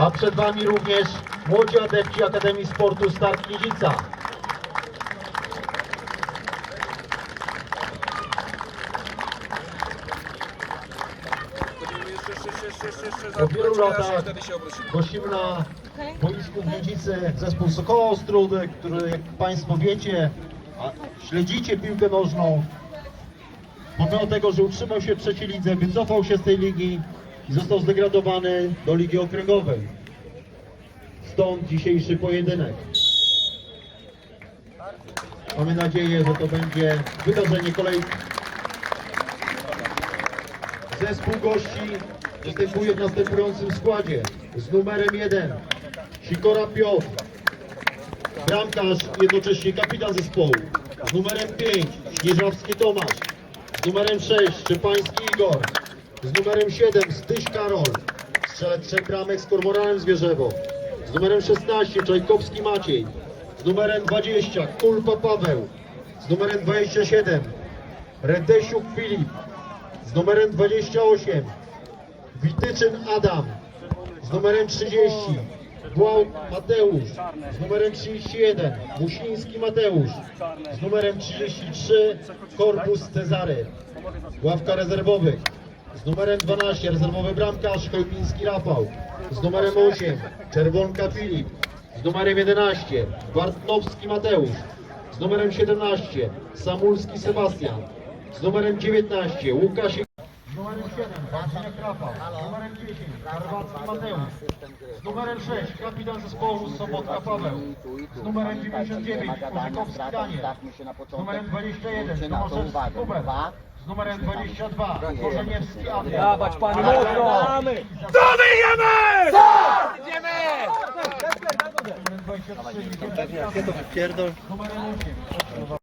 A przed Wami również młodzi adepci Akademii Sportu Start Kniedzica. Po wielu latach gościmy na boisku w Miedzicy zespół Sokoła Ostródek, który jak Państwo wiecie, śledzicie piłkę nożną, pomimo tego, że utrzymał się w trzeciej lidze, wycofał się z tej ligi i został zdegradowany do ligi okręgowej. Stąd dzisiejszy pojedynek. Mamy nadzieję, że to będzie wydarzenie kolejne. Zespół gości występuje w następującym składzie. Z numerem 1 Sikora Piotr, bramkarz, jednocześnie kapitan zespołu. Z numerem 5 Śnieżawski Tomasz. Z numerem 6 Szczepański Igor. Z numerem 7 Styś Karol. Strzelec trzech bramek z Kormoranem Zwierzewo. Z numerem 16 Czajkowski Maciej. Z numerem 20 Kulpa Paweł. Z numerem 27 Redesiuk Filip. Z numerem 28 Wityczyn Adam. Z numerem 30 Błał Mateusz. Z numerem 31 Musiński Mateusz. Z numerem 33 Korpus Cezary. Ławka rezerwowych. Z numerem 12 rezerwowy bramkarz Chełpiński Rafał. Z numerem 8 Czerwonka Filip. Z numerem 11 Bartnowski Mateusz. Z numerem 17 Samulski Sebastian. Z numerem 19 Łukasz z numerem 7 Władysław Rafał. Z numerem 10 Karwacki Mateusz. Z numerem 6 kapitan zespołu Sobotka Paweł. Z numerem 99 Korzykowski Daniel. Z numerem 21 Tomaszewski Hubert. Z numerem 22 Korzeniewski Adrian. Dawać panie mocno! Co wyjemy? Idziemy! Z numerem 23 Numerem 8